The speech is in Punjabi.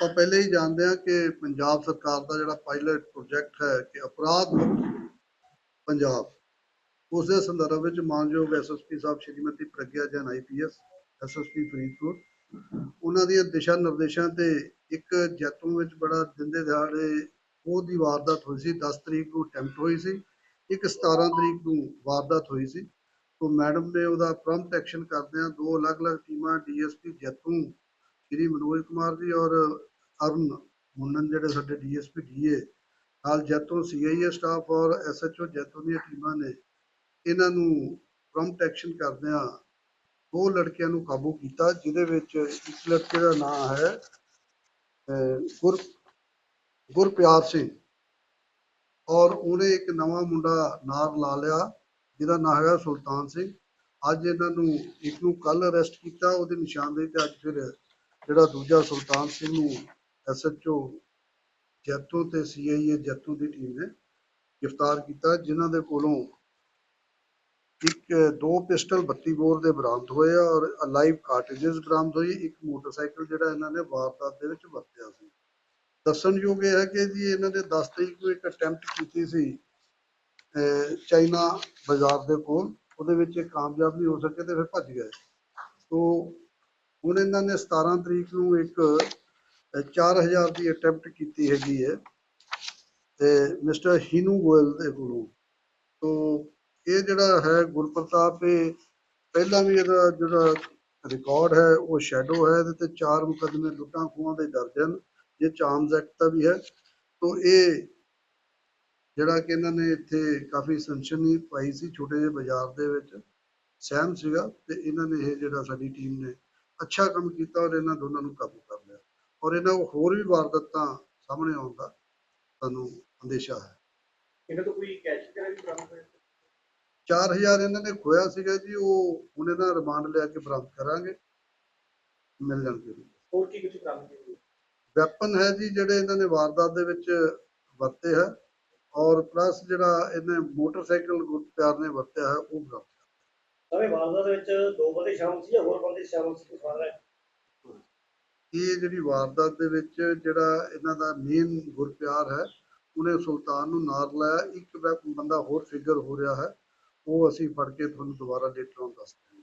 ਆਪਾਂ ਪਹਿਲੇ ਹੀ ਜਾਣਦੇ ਹਾਂ ਕਿ ਪੰਜਾਬ ਸਰਕਾਰ ਦਾ ਜਿਹੜਾ ਪਾਇਲਟ ਪ੍ਰੋਜੈਕਟ ਹੈ ਕਿ ਅਪਰਾਧ ਪੰਜਾਬ ਉਸ ਦੇ ਸੰਦਰਭ ਵਿੱਚ ਮਾਨਯੋਗ ਐਸਐਸਪੀ ਸਾਹਿਬ ਸ਼੍ਰੀਮਤੀ ਪ੍ਰਗਿਆ ਜੈਨ ਆਈਪੀਐਸ ਐਸਐਸਪੀ ਫਰੀਦਕੋਟ, ਉਹਨਾਂ ਦੀਆਂ ਦਿਸ਼ਾ ਨਿਰਦੇਸ਼ਾਂ ਤੇ ਇੱਕ ਜੈਤੂਨ ਵਿੱਚ ਬੜਾ ਦਿੰਦੇ ਦਿਹਾੜੇ ਉਹ ਦੀ ਵਾਰਦਾਤ ਹੋਈ ਸੀ 10 ਤਰੀਕ ਨੂੰ ਅਟੈਂਪਟ ਹੋਈ ਸੀ, ਇੱਕ 17 ਤਰੀਕ ਨੂੰ ਵਾਰਦਾਤ ਹੋਈ ਸੀ, ਤੋਂ ਮੈਡਮ ਨੇ ਉਹਦਾ ਪ੍ਰੰਪਟ ਐਕਸ਼ਨ ਕਰਦਿਆਂ ਦੋ ਅਲੱਗ-ਅਲੱਗ ਟੀਮਾਂ ਡੀਐਸਪੀ ਜੈਤੂ ਸ਼੍ਰੀ ਮਨੋਜ ਕੁਮਾਰ ਜੀ ਔਰ ਅਰੁਣ ਮੁੰਨਨ ਜਿਹੜੇ ਸਾਡੇ ਡੀਐਸਪੀ ਡੀਏ, ਨਾਲ ਜੈਤੂਨ ਸੀਆਈਏ ਸਟਾਫ ਔਰ ਐਸਐਚਓ ਜੈਤੋ ਦੀਆਂ ਟੀਮਾਂ ਨੇ, ਇਹਨਾਂ ਨੂੰ ਪ੍ਰੰਪਟ ਐਕਸ਼ਨ ਕਰਦਿਆਂ ਦੋ ਲੜਕਿਆਂ ਨੂੰ ਕਾਬੂ ਕੀਤਾ, ਜਿਹਦੇ ਵਿੱਚ ਇੱਕ ਲੜਕੇ ਦਾ ਨਾਮ ਹੈ ਗੁਰ, ਗੁਰਪਿਆਰ ਸਿੰਘ ਔਰ ਉਹਨੇ ਇੱਕ ਨਵਾਂ ਮੁੰਡਾ ਨਾਰ ਲਾ ਲਿਆ, ਜਿਹਦਾ ਨਾਮ ਹੈਗਾ ਸੁਲਤਾਨ ਸਿੰਘ। ਅੱਜ ਇਹਨਾਂ ਨੂੰ ਇੱਕ ਨੂੰ ਕੱਲ ਅਰੈਸਟ ਕੀਤਾ, ਉਹਦੇ ਨਿਸ਼ਾਨਦੇਹੀ ਤੇ ਅੱਜ ਫਿਰ ਜਿਹੜਾ ਦੂਜਾ ਸੁਲਤਾਨ ਸਿੰਘ ਨੂੰ ਐਸਐਚਓ ਜੈਤੋ ਤੇ ਸੀਆਈਏ ਜੈਤੋ ਦੀ ਟੀਮ ਨੇ ਗ੍ਰਿਫਤਾਰ ਕੀਤਾ, ਜਿਨ੍ਹਾਂ ਦੇ ਕੋਲੋਂ ਇੱਕ, ਦੋ ਪਿਸਟਲ 32 ਬੋਰ ਦੇ ਬਰਾਮਦ ਹੋਏ ਆ ਔਰ ਲਾਈਵ ਕਾਰਟ੍ਰਿਜਸ ਬਰਾਮਦ ਹੋਈ ਇੱਕ ਮੋਟਰਸਾਈਕਲ ਜਿਹੜਾ ਇਹਨਾਂ ਨੇ ਵਾਰਦਾਤ ਦੇ ਵਿੱਚ ਵਰਤਿਆ ਸੀ। ਦੱਸਣਯੋਗ ਇਹ ਹੈ ਕਿ ਜੀ ਇਹਨਾਂ ਨੇ 10 ਤਰੀਕ ਨੂੰ ਇੱਕ ਅਟੈਂਪਟ ਕੀਤੀ ਸੀ ਚਾਈਨਾ ਬਾਜ਼ਾਰ ਦੇ ਕੋਲ। ਉਹਦੇ ਵਿੱਚ ਇਹ ਕਾਮਯਾਬ ਨਹੀਂ ਹੋ ਸਕੇ ਤੇ ਫਿਰ ਭੱਜ ਗਏ। ਸੋ ਹੁਣ ਇਹਨਾਂ ਨੇ 17 ਤਰੀਕ ਨੂੰ ਇੱਕ 4000 ਦੀ ਅਟੈਂਪਟ ਕੀਤੀ ਹੈਗੀ ਹੈ ਤੇ ਮਿਸਟਰ ਹੀਨੂ ਗੋਇਲ ਦੇ ਕੋਲੋਂ। ਤੋ ਇਹ ਜਿਹੜਾ ਹੈ ਗੁਰਪ੍ਰਤਾਪ ਇਹ ਪਹਿਲਾਂ ਵੀ ਇਹਦਾ ਜਿਹੜਾ ਰਿਕਾਰਡ ਹੈ, ਉਹ ਸ਼ੈਡੋ ਹੈ, ਇਹਦੇ ਤੇ ਚਾਰ ਮੁਕੱਦਮੇ ਲੁੱਟਾਂ ਖੋਹਾਂ ਦੇ ਦਰਜ ਹਨ ਇਹ ਚਾਰਮਸ ਐਕਟ ਦਾ ਵੀ ਹੈ। ਤੋ ਇਹ ਜਿਹੜਾ ਕਿ ਇਹਨਾਂ ਨੇ ਇੱਥੇ ਕਾਫੀ ਸਨਸ਼ਨੀ ਪਾਈ ਸੀ ਛੋਟੇ ਜਿਹੇ ਬਾਜ਼ਾਰ ਦੇ ਵਿੱਚ, ਸਹਿਮ ਸੀਗਾ ਤੇ ਇਹਨਾਂ ਨੇ ਇਹ ਜਿਹੜਾ ਸਾਡੀ ਟੀਮ ਨੇ ਅੱਛਾ ਕੰਮ ਕੀਤਾ ਔਰ ਇਹਨਾਂ ਦੋਨਾਂ ਨੂੰ ਕਾਬੂ ਔਰ ਇਹਨਾਂ ਕੋਲ ਹੋਰ ਵੀ ਵਾਰਦਾਤਾਂ ਸਾਹਮਣੇ ਆਉਣ ਦਾ ਸਾਨੂੰ ਅੰਦੇਸ਼ਾ ਹੈ। ਇਹਨਾਂ ਤੋਂ ਕੋਈ ਕੈਸ਼ ਵਗੈਰਾ ਵੀ ਬਰਾਮਦ ਹੋਇਆ? 4000 ਇਹਨਾਂ ਨੇ ਖੋਇਆ ਸੀਗਾ ਜੀ ਉਹ ਹੁਣ ਇਹਨਾਂ ਰਿਮਾਂਡ ਲਿਆ ਕੇ ਬਰਾਮਦ ਕਰਾਂਗੇ। ਮਿਲ ਜਾਣਗੇ। ਹੋਰ ਕੀ ਕੁਝ ਹੋਇਆ? ਵੈਪਨ ਹੈ ਜੀ ਜਿਹੜੇ ਇਹਨਾਂ ਨੇ ਵਾਰਦਾਤ ਦੇ ਵਿੱਚ ਵਰਤੇ ਹੈ ਔਰ ਪਲੱਸ ਜਿਹੜਾ ਇਹਨੇ ਮੋਟਰਸਾਈਕਲ ਗੁਰਪਿਆਰ ਨੇ ਵਰਤਿਆ ਹੈ ਉਹ ਬਰਾਮਦ ਸਾਰੇ ਵਾਰਦਾਤ ਦੇ ਵਿੱਚ ਦੋ ਬੰਦੇ ਸ਼ਾਮਲ ਸੀ ਜਾਂ ਹੋਰ ਬੰਦੇ ਸ਼ਾਮਲ ਸੀ ਕੋਈ ਫ਼ਰਕ ਹੈ? ਇਹ ਜਿਹੜੀ ਵਾਰਦਾਤ ਦੇ ਵਿੱਚ ਜਿਹੜਾ ਇਹਨਾਂ ਦਾ ਮੇਨ ਗੁਰਪਿਆਰ ਹੈ, ਉਹਨੇ ਸੁਲਤਾਨ ਨੂੰ ਨਾਲ ਲਾਇਆ ਇੱਕ ਵੈ- ਬੰਦਾ ਹੋਰ ਫਿਗਰ ਹੋ ਰਿਹਾ ਹੈ, ਉਹ ਅਸੀਂ ਫੜ ਕੇ ਤੁਹਾਨੂੰ ਦੁਬਾਰਾ ਲੇਟਰ ਔਨ ਦੱਸਦੇ ਹਾਂ